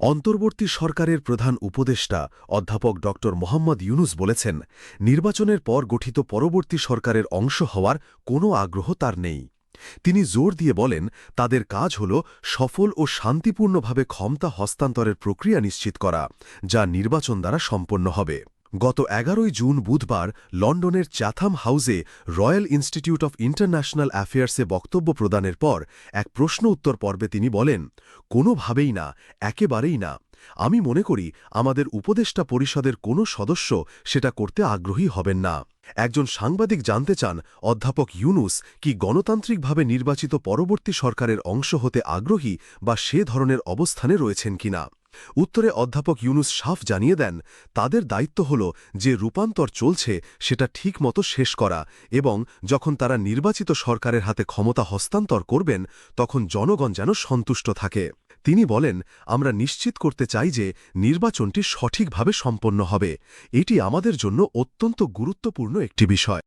অন্তর্বর্তী সরকারের প্রধান উপদেষ্টা অধ্যাপক ড. মোহাম্মদ ইউনুস বলেছেন, নির্বাচনের পর গঠিত পরবর্তী সরকারের অংশ হওয়ার কোনো আগ্রহ তার নেই। তিনি জোর দিয়ে বলেন, তাদের কাজ হল সফল ও শান্তিপূর্ণভাবে ক্ষমতা হস্তান্তরের প্রক্রিয়া নিশ্চিত করা, যা নির্বাচন দ্বারা সম্পন্ন হবে। গত এগারোই জুন বুধবার লন্ডনের চ্যাথাম হাউসে রয়্যাল ইনস্টিটিউট অফ ইন্টারন্যাশনাল অ্যাফেয়ার্সে বক্তব্য প্রদানের পর এক প্রশ্ন উত্তর পর্বে তিনি বলেন, কোনোভাবেই না, একেবারেই না। আমি মনে করি আমাদের উপদেষ্টা পরিষদের কোনো সদস্য সেটা করতে আগ্রহী হবেন না। একজন সাংবাদিক জানতে চান, অধ্যাপক ইউনুস কি গণতান্ত্রিকভাবে নির্বাচিত পরবর্তী সরকারের অংশ হতে আগ্রহী বা সে ধরনের অবস্থানে রয়েছেন কিনা? উত্তরে অধ্যাপক ইউনুস সাফ জানিয়ে দেন, তাদের দায়িত্ব হল যে রূপান্তর চলছে সেটা ঠিকমতো শেষ করা এবং যখন তারা নির্বাচিত সরকারের হাতে ক্ষমতা হস্তান্তর করবেন, তখন জনগণ যেন সন্তুষ্ট থাকে। তিনি বলেন, আমরা নিশ্চিত করতে চাই যে নির্বাচনটি সঠিকভাবে সম্পন্ন হবে। এটি আমাদের জন্য অত্যন্ত গুরুত্বপূর্ণ একটি বিষয়।